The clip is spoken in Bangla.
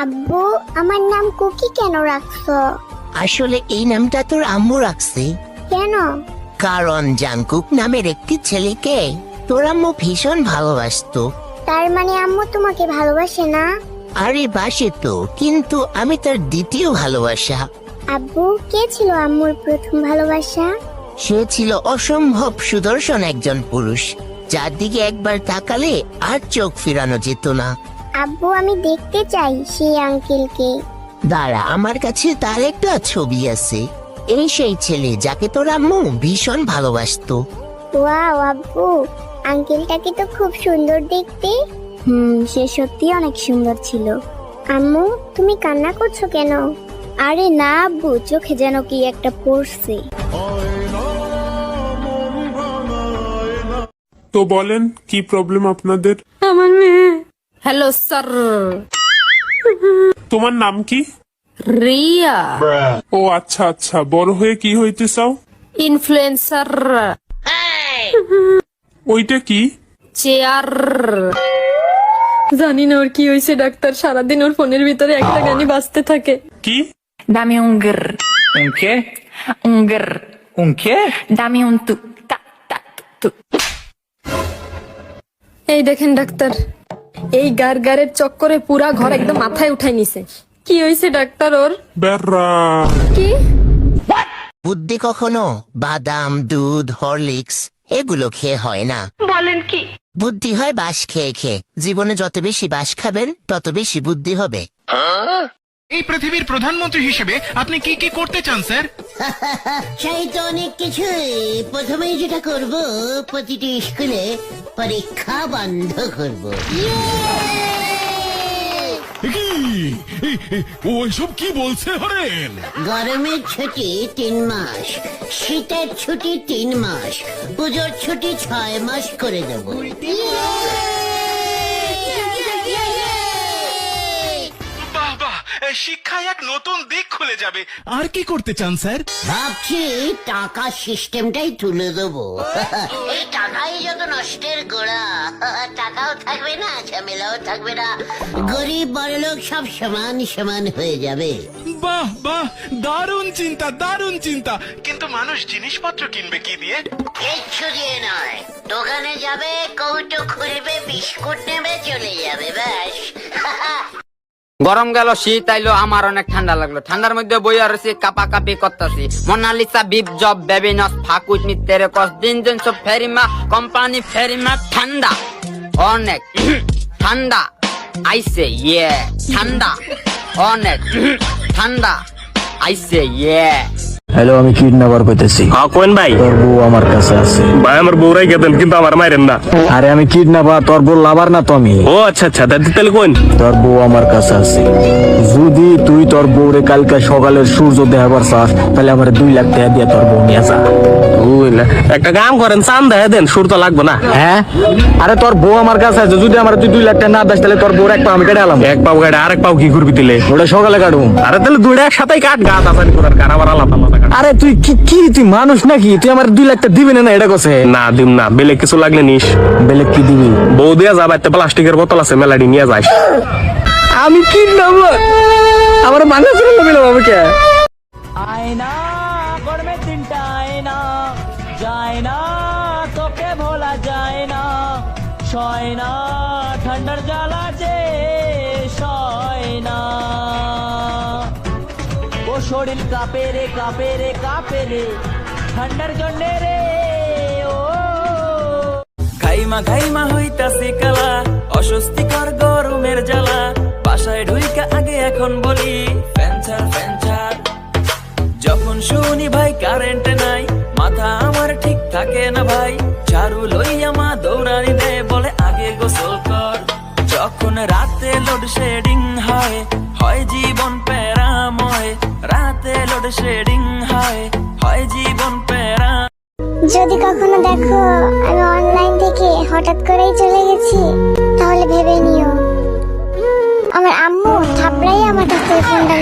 আব্বু আমার নাম কুকি কেন রাখছো? আসলে এই নামটা তোর আম্মু রাখছে। কেন? কারণ জাংকুক নামের একটি ছেলেকে তোর আম্মু ভীষণ ভালোবাসতো। তার মানে আম্মু তোমাকে ভালোবাসে না? আরে বাসে তো কিন্তু আমি তার দ্বিতীয় ভালোবাসা। আব্বু কে ছিল আম্মুর প্রথম ভালোবাসা? সে ছিল অসম্ভব সুদর্শন একজন পুরুষ যার দিকে একবার তাকালে আর চোখ ফিরানো যেত না। আব্বু আমি দেখতে চাই সেই আঙ্কেলকে। দাঁড়া আমার কাছে তার একটা ছবি আছে। এই সেই ছেলে যাকে তোর আম্মু ভীষণ ভালোবাসতো। ওয়াও আব্বু আঙ্কেলটাকে তো খুব সুন্দর দেখতে? হুম সে সত্যি অনেক সুন্দর ছিল। আম্মু তুমি কান্না করছ কেন? আরে না আব্বু চোখে যেন কি একটা পড়ছে। তো বলেন কি প্রবলেম আপনাদের? আমার মেয়ে। হ্যালো স্যার তোমার নাম কি? রিয়া। ও আচ্ছা আচ্ছা। বড় হয়ে কি হইতে চাও ইনফ্লুয়েন্সার ওইটা কি? চেয়ার জানি না ওর কি হয়েছে ডাক্তার। সারাদিন ওর ফোনের ভিতরে একটা গানি বাজতে থাকে। কি? Dame un grr, ¿Un qué? un grr. ¿Un qué? Dame un tu, ta, ta, tu. এই দেখেন ডাক্তার। এই গারগারের চক্করে পুরা ঘর একদম মাথায় উঠাই নিছে। কি হয়েছে ডাক্তার ওর? কি? বুদ্ধি কখনো? বাদাম দুধ হরলিক্স এগুলো খেয়ে হয় না। বলেন কি? বুদ্ধি হয় বাস খেয়ে খেয়ে। জীবনে যত বেশি বাস খাবেন তত বেশি বুদ্ধি হবে। এই পৃথিবীর প্রধানমন্ত্রী হিসেবে আপনি কি কি করতে চান স্যার? চাই তো অনেক কিছুই। প্রথমেই যেটা করব প্রতিটি স্কুলে পরীক্ষা বন্ধ করব। ওইসব কি? বলছে হরেন? গরমের ছুটি তিন মাস শীতের ছুটি তিন মাস পুজোর ছুটি ছয় মাস করে দেব। শিক্ষায় এক নতুন দিক খুলে যাবে। আর কি করতে চান স্যার? ভাবছি টাকা সিস্টেমটাই তুলে দেবো। এই টাকাই যত নষ্টের গোড়া। টাকাও থাকবে না ঝামেলাও থাকবে না। গরিব বড়লোক সব সমান সমান হয়ে যাবে। বাহ বাহ দারুণ চিন্তা দারুণ চিন্তা। কিন্তু মানুষ জিনিসপত্র কিনবে কি দিয়ে? কিচ্ছু দিয়ে নয়। দোকানে যাবে কৌটো খুলবে বিস্কুট নেবে চলে যাবে ব্যাস। গরম গেল, শীত আইলো, আমার অনেক ঠান্ডা লাগল। ঠান্ডার মধ্যে বইয়া রয়েছে কাপা কাপি করতেছি। মোনালিসা, বিপ, জব, বেবিনস ফাকুচ নি তেরে কস, দিন দিন সব ফেরিমা, কোম্পানি ফেরিমা, ঠান্ডা, অনেক, ঠান্ডা, আইসে ইয়ে ঠান্ডা, অনেক, ঠান্ডা, আইসে ইয়ে। হ্যালো আমি কিডন্যাপার কইতেছি। হ্যাঁ কোন ভাই? তোর বউ আমার কাছে আছে। ভাই আমার বউ রাই গেতেন কিন্তু আমার মাইরেন না। আরে আমি কিডন্যাপার তোর বউ লাভার না তো আমি ও আচ্ছা আচ্ছা তাহলে কোন তোর বউ আমার কাছে আছে। যদি তোর বউরে কালকে সকালের সূর্য দেখাবার চাস তাহলে আমার দুই লাখ টাকা দিয়ে তোর বউ নিয়ে যা। একটা কাম করেন চান দেখা দেন সুর তো লাগবে না। হ্যাঁ? আরে তোর বউ আমার কাছে আছে যদি আমার তুই দুই লাখ টাকা না দাস তাহলে তোর বউর এক পা আমি কেটে আলাম। এক পাও গাড়ি আরেক পাও কি করবি দিলে ওটা সকালে কাটুম আরে তাহলে দুইটা একসাথেই কাট গাছ আসানি করার কার আবার আলাদা আলাদা আরে তুই কি কি তুই মানুষ নাকি? তুই আমার দুই লাখ টাকা দিবি না না এটা কছে না দিম না বেলে কিছু লাগলে নিস। বেলে কি দিবি? বউ দিয়া যা একটা প্লাস্টিকের বোতল আছে মেলাডি নিয়ে যাস। আমি কি কিডন্যাপার আমার মানুষ লোক আমি কে আয়না গরমের দিনটা আয়না। যায় না তোকে ভোলা যায় না। সয় না ঠান্ডার জ্বালা যে সয় না। ও শরীর কাঁপে রে কাঁপে রে কাঁপে রে। ঠান্ডার জন্যে রে ও। ঘাইমা ঘাইমা হইতাছে কালা এখন বলি ফ্যানচার ফ্যানচার যখন শুনি ভাই কারেন্ট নাই, মাথা আমার ঠিক থাকে না ভাই। ঝাড়ু লইয়া মা দৌড়ানি দেয় বলে আগে গোসল কর। যখন রাতে লোড শেডিং হয় হয় জীবন প্যারাময়। রাতে লোড শেডিং হয় হয় জীবন প্যারা যদি কখনো দেখো, আমি অনলাইন থেকে হঠাৎ করেই চলে গেছি। ফোনটা